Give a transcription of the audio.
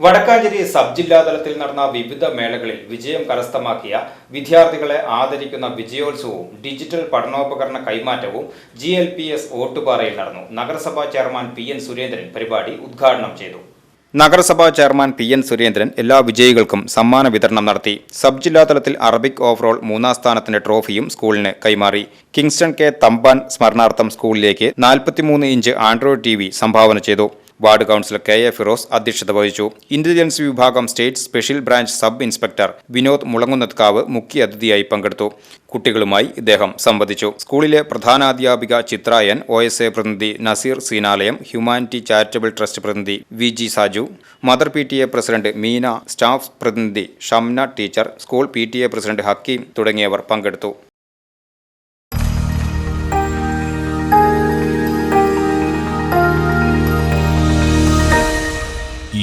Vadakkanchery sub ജില്ലാ തലത്തിൽ നടന്ന വിവിധ മേളകളിൽ വിജയം കരസ്ഥമാക്കിയ വിദ്യാർത്ഥികളെ ആദരിക്കുന്ന വിജയോത്സവവും ഡിജിറ്റൽ പഠനോപകരണ കൈമാറ്റവും ജി എൽ പി എസ് ഓട്ടുപാറയിൽ നടന്നു. നഗരസഭാ ചെയർമാൻ പി എൻ സുരേന്ദ്രൻ പരിപാടി ഉദ്ഘാടനം ചെയ്തു. നഗരസഭാ ചെയർമാൻ പി എൻ സുരേന്ദ്രൻ എല്ലാ വിജയികൾക്കും സമ്മാന വിതരണം നടത്തി. സബ് ജില്ലാ തലത്തിൽ അറബിക് ഓവറോൾ മൂന്നാം സ്ഥാനത്തിന്റെ ട്രോഫിയും സ്കൂളിന് കൈമാറി. കിങ്സ്റ്റൺ കെ തമ്പാൻ സ്മരണാർത്ഥം സ്കൂളിലേക്ക് നാൽപ്പത്തിമൂന്ന് ഇഞ്ച് ആൻഡ്രോയിഡ് ടി സംഭാവന ചെയ്തു. Ward councillor K A Firoz അധ്യക്ഷത വഹിച്ചു. ഇന്റലിജൻസ് വിഭാഗം state special branch sub inspector Vinod മുളങ്ങുന്നത്കാവ് മുഖ്യ അതിഥിയായി പങ്കെടുത്തു. കുട്ടികളുമായി ഇദ്ദേഹം സംവദിച്ചു. സ്കൂളിലെ പ്രധാനാധ്യാപിക ചിത്രായൻ ഒ എസ് എ പ്രതിനിധി Naseer Seenalayam humanity charitable trust പ്രതിനിധി V G Saju mother P T A president Meena staff പ്രതിനിധി Shamna teacher school P T A president Hakeem തുടങ്ങിയവർ പങ്കെടുത്തു.